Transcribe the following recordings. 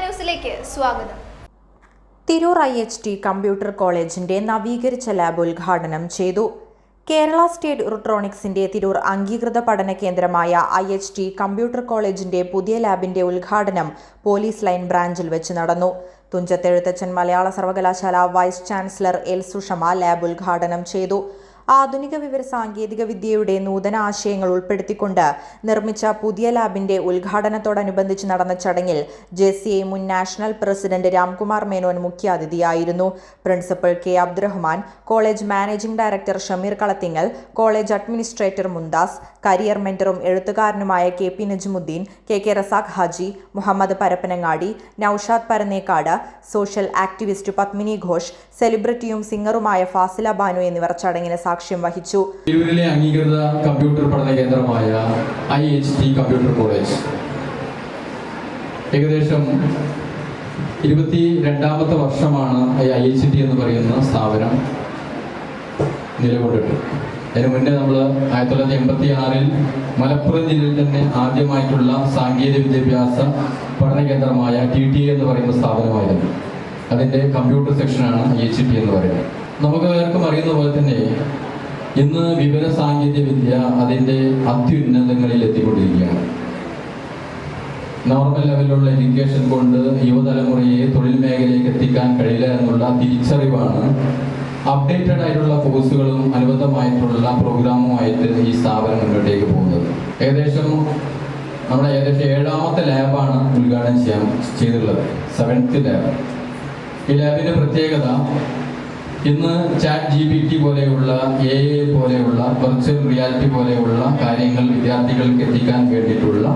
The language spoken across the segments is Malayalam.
ന്യൂസിലേക്ക് സ്വാഗതം. Tirur I H T computer കോളേജിന്റെ നവീകരിച്ച ലാബ് ഉദ്ഘാടനം ചെയ്തു. കേരള സ്റ്റേറ്റ് ഇലക്ട്രോണിക്സിന്റെ തിരൂർ അംഗീകൃത പഠന കേന്ദ്രമായ ഐ എച്ച് ടി കമ്പ്യൂട്ടർ കോളേജിന്റെ പുതിയ ലാബിന്റെ ഉദ്ഘാടനം പോലീസ് ലൈൻ ബ്രാഞ്ചിൽ വെച്ച് നടന്നു. തുഞ്ചത്തെഴുത്തച്ഛൻ മലയാള സർവകലാശാല vice chancellor L Sushama lab ഉദ്ഘാടനം ചെയ്തു. ആധുനിക വിവര സാങ്കേതിക വിദ്യയുടെ നൂതന ആശയങ്ങൾ ഉൾപ്പെടുത്തിക്കൊണ്ട് നിർമ്മിച്ച പുതിയ ലാബിന്റെ ഉദ്ഘാടനത്തോടനുബന്ധിച്ച് നടന്ന ചടങ്ങിൽ ജെ സി ഐ മുൻ national president Ramkumar Menon മുഖ്യാതിഥിയായിരുന്നു. Principal K Abdurahman college managing director Shameer Kalathingal college administrator Mumtaz career മെന്ററും എഴുത്തുകാരനുമായ K P Najmuddeen K K Razak Haji Muhammad Parappanangadi Naushad Parannekkad social activist Padmini Ghosh സെലിബ്രിറ്റിയും സിംഗറുമായ ഫാസില ബാനു എന്നിവർ ചടങ്ങിന് സാക്ഷ്യം വഹിച്ചു. അംഗീകൃത കമ്പ്യൂട്ടർ പഠന കേന്ദ്രമായ I H T computer college ഏകദേശം ഇരുപത്തി രണ്ടാമത്തെ വർഷമാണ് ഐ എച്ച് ടി എന്ന് പറയുന്ന സ്ഥാപനം നിലകൊണ്ടിട്ട്. അതിനു മുന്നേ നമ്മൾ ആയിരത്തി തൊള്ളായിരത്തി എൺപത്തി ആറിൽ മലപ്പുറം ജില്ലയിൽ തന്നെ ആദ്യമായിട്ടുള്ള സാങ്കേതിക വിദ്യാഭ്യാസ പഠന കേന്ദ്രമായ ടി ടി എന്ന് പറയുന്ന സ്ഥാപനമായിരുന്നു. അതിന്റെ കമ്പ്യൂട്ടർ സെക്ഷനാണ് എച്ച് ടി എന്ന് പറയുന്നത്. നമുക്ക് എല്ലാവർക്കും അറിയുന്ന പോലെ തന്നെ ഇന്ന് വിവര സാങ്കേതിക വിദ്യ അതിന്റെ അത്യുന്നതങ്ങളിൽ എത്തിക്കൊണ്ടിരിക്കുകയാണ്. നോർമൽ ലെവലിലുള്ള എഡ്യൂക്കേഷൻ കൊണ്ട് യുവതലമുറയെ തൊഴിൽ മേഖലയിലേക്ക് എത്തിക്കാൻ കഴിയില്ല എന്നുള്ള തിരിച്ചറിവാണ് അപ്ഡേറ്റഡ് ആയിട്ടുള്ള കോഴ്സുകളും അനുബന്ധമായിട്ടുള്ള പ്രോഗ്രാമുമായിട്ട് ഈ സ്ഥാപനം മുന്നോട്ടേക്ക് പോകുന്നത്. ഏകദേശം നമ്മുടെ ഏകദേശം ഏഴാമത്തെ ലാബാണ് ഉദ്ഘാടനം ചെയ്യാൻ ചെയ്തിട്ടുള്ളത്. Seventh lab. ഈ ലാബിന്റെ പ്രത്യേകത ഇന്ന് ചാറ്റ് ജി ബി ടി പോലെയുള്ള എ എ പോലെയുള്ള വെർച്വൽ റിയാലിറ്റി പോലെയുള്ള കാര്യങ്ങൾ വിദ്യാർത്ഥികൾക്ക് എത്തിക്കാൻ വേണ്ടിയിട്ടുള്ള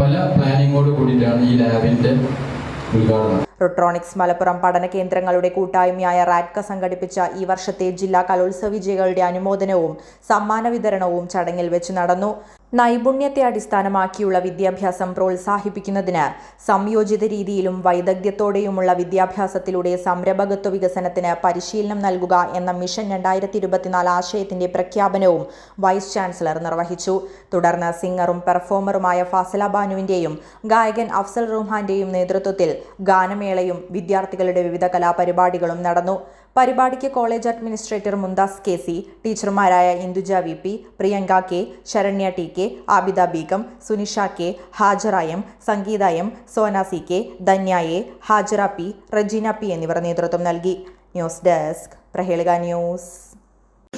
പല പ്ലാനിങ്ങോട് കൂടിയിട്ടാണ് ഈ ലാബിന്റെ ഉദ്ഘാടനം. റൊട്രോണിക്സ് മലപ്പുറം പഠന കേന്ദ്രങ്ങളുടെ കൂട്ടായ്മയായ റാറ്റ്ക സംഘടിപ്പിച്ച ഈ വർഷത്തെ ജില്ലാ കലോത്സവ വിജയികളുടെ അനുമോദനവും സമ്മാന വിതരണവും ചടങ്ങിൽ വെച്ച് നടന്നു. നൈപുണ്യത്തെ അടിസ്ഥാനമാക്കിയുള്ള വിദ്യാഭ്യാസം പ്രോത്സാഹിപ്പിക്കുന്നതിന് സംയോജിത രീതിയിലും വൈദഗ്ധ്യത്തോടെയുമുള്ള വിദ്യാഭ്യാസത്തിലൂടെ സംരംഭകത്വ വികസനത്തിന് പരിശീലനം നൽകുക എന്ന മിഷൻ രണ്ടായിരത്തി ഇരുപത്തിനാല് ആശയത്തിന്റെ പ്രഖ്യാപനവും വൈസ് ചാൻസലർ നിർവഹിച്ചു. തുടർന്ന് സിംഗറും പെർഫോമറുമായ ഫാസല ബാനുവിന്റെയും ഗായകൻ അഫ്സൽ റുഹാന്റെയും നേതൃത്വത്തിൽ ഗാനമേളയും വിദ്യാർത്ഥികളുടെ വിവിധ കലാപരിപാടികളും നടന്നു. പരിപാടിക്ക് college administrator Mumtaz K C ടീച്ചർമാരായ Induja V P Priyanka K Saranya T K Abida Beegum Sunisha K Hajara M Sangeetha M Sona C K Dhanya A Hajara P Rajeena P എന്നിവർ നേതൃത്വം നൽകി. News desk Prahelika news.